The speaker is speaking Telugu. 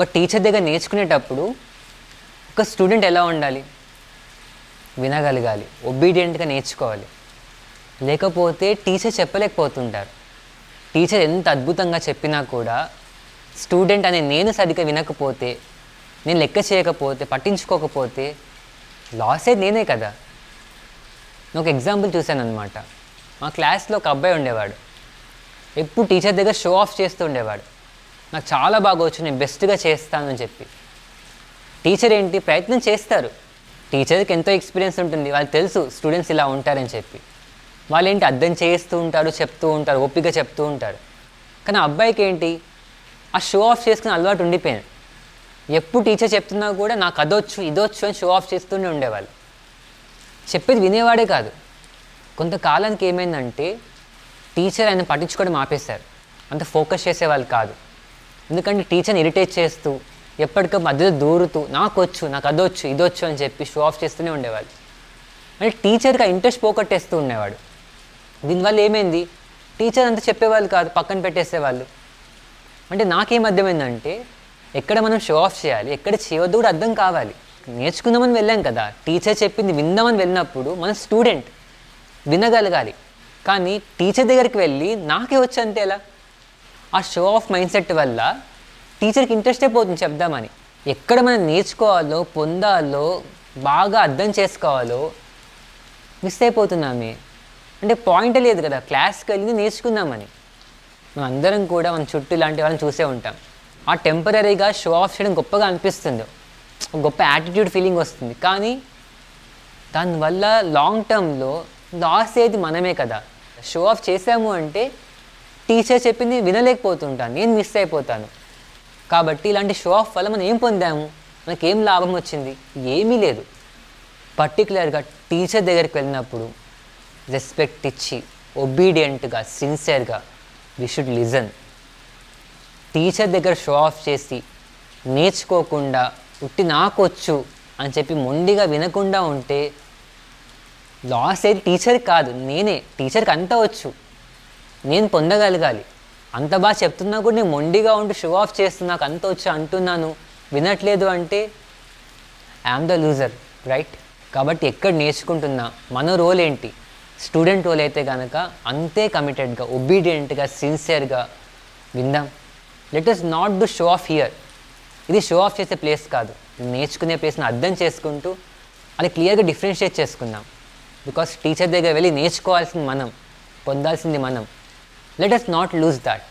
ఒక టీచర్ దగ్గర నేర్చుకునేటప్పుడు ఒక స్టూడెంట్ ఎలా ఉండాలి? వినగలగాలి ఒబీడియంట్గా నేర్చుకోవాలి. లేకపోతే టీచర్ చెప్పలేకపోతుంటారు. టీచర్ ఎంత అద్భుతంగా చెప్పినా కూడా స్టూడెంట్ అనే నేను సరిగ్గా వినకపోతే నేను లెక్క చేయకపోతే పట్టించుకోకపోతే లాసే నేనే కదా. నేను ఒక ఎగ్జాంపుల్ చూశానమాట అనమాట మా క్లాస్లో ఒక అబ్బాయి ఉండేవాడు. ఎప్పుడు టీచర్ దగ్గర షో ఆఫ్ చేస్తూ ఉండేవాడు. నాకు చాలా బాగా వచ్చు నేను బెస్ట్గా చేస్తానని చెప్పి. టీచర్ ఏంటి? ప్రయత్నం చేస్తారు. టీచర్కి ఎంతో ఎక్స్పీరియన్స్ ఉంటుంది. వాళ్ళకి తెలుసు స్టూడెంట్స్ ఇలా ఉంటారని చెప్పి. వాళ్ళు ఏంటి అర్థం చేస్తూ ఉంటారు చెప్తూ ఉంటారు ఓపిక చెప్తూ ఉంటారు. కానీ ఆ అబ్బాయికి ఏంటి? ఆ షో ఆఫ్ చేసుకుని అలవాటు ఉండిపోయాను. ఎప్పుడు టీచర్ చెప్తున్నా కూడా నాకు అదొచ్చు ఇదొచ్చు అని షో ఆఫ్ చేస్తూనే ఉండేవాళ్ళు. చెప్పేది వినేవాడే కాదు. కొంతకాలానికి ఏమైందంటే టీచర్ ఆయన పట్టించుకోవడం ఆపేశారు. అంత ఫోకస్ చేసేవాళ్ళు కాదు. ఎందుకంటే టీచర్ని ఇరిటేట్ చేస్తూ ఎప్పటికప్పుడు మధ్యలో దూరుతూ నాకు వచ్చు నాకు అదొచ్చు ఇదొచ్చు అని చెప్పి షో ఆఫ్ చేస్తూనే ఉండేవాళ్ళు అంటే టీచర్కి ఆ ఇంట్రెస్ట్ పోగొట్టేస్తూ ఉండేవాడు. దీనివల్ల ఏమైంది? టీచర్ అంతా చెప్పేవాళ్ళు కాదు పక్కన పెట్టేసేవాళ్ళు. అంటే నాకేం అర్థమైందంటే ఎక్కడ మనం షో ఆఫ్ చేయాలి ఎక్కడ చేయవద్దు కూడా అర్థం కావాలి. నేర్చుకుందామని వెళ్ళాం కదా టీచర్ చెప్పింది విందామని వెళ్ళినప్పుడు మన స్టూడెంట్ వినగలగాలి. కానీ టీచర్ దగ్గరికి వెళ్ళి నాకే వచ్చు ఎలా ఆ షో ఆఫ్ మైండ్ సెట్ వల్ల టీచర్కి ఇంట్రెస్టే పోతుంది చెప్దామని. ఎక్కడ మనం నేర్చుకోవాలో పొందాలో బాగా అర్థం చేసుకోవాలో మిస్ అయిపోతున్నామే అంటే పాయింట్ లేదు కదా క్లాస్కి వెళ్ళి నేర్చుకుందామని. మనం అందరం కూడా మన చుట్టూ ఇలాంటి వాళ్ళని చూసే ఉంటాం. ఆ టెంపరీగా షో ఆఫ్ చేయడం గొప్పగా అనిపిస్తుంది. గొప్ప యాటిట్యూడ్ ఫీలింగ్ వస్తుంది. కానీ దానివల్ల లాంగ్ టర్మ్లో లాస్ ఏది మనమే కదా. షో ఆఫ్ చేసాము అంటే టీచర్ చెప్పింది వినలేకపోతుంటాను నేను మిస్ అయిపోతాను. కాబట్టి ఇలాంటి షో ఆఫ్ వల్ల మనం ఏం పొందాము? మనకి ఏం లాభం వచ్చింది? ఏమీ లేదు. పర్టికులర్గా టీచర్ దగ్గరికి వెళ్ళినప్పుడు రెస్పెక్ట్ ఇచ్చి ఒబీడియంట్గా సిన్సియర్గా వి షుడ్ లిజన్ టీచర్ దగ్గర షో ఆఫ్ చేసి నేర్చుకోకుండా ఉట్టి నాకొచ్చు అని చెప్పి మొండిగా వినకుండా ఉంటే లాస్ అయితే టీచర్ కాదు నేనే. టీచర్కి అంతా వచ్చు. నేను పొందగలగాలి. అంత బాగా చెప్తున్నా కూడా నేను మొండిగా ఉండి షో ఆఫ్ చేస్తున్నా నాకు అంత వచ్చి అంటున్నాను. వినట్లేదు అంటే ఐఎమ్ ద లూజర్ రైట్ కాబట్టి ఎక్కడ నేర్చుకుంటున్నా మన రోల్ ఏంటి? స్టూడెంట్ రోల్ అయితే కనుక అంతే కమిటెడ్గా ఒబీడియంట్గా సిన్సియర్గా విందాం. Let us not do show off here ఇది షో ఆఫ్ చేసే ప్లేస్ కాదు. నేర్చుకునే ప్లేస్ని అర్థం చేసుకుంటూ అది క్లియర్గా డిఫరెన్షియేట్ చేసుకుందాం. బికాస్ టీచర్ దగ్గర వెళ్ళి నేర్చుకోవాల్సింది మనం పొందాల్సింది మనం. Let us not lose that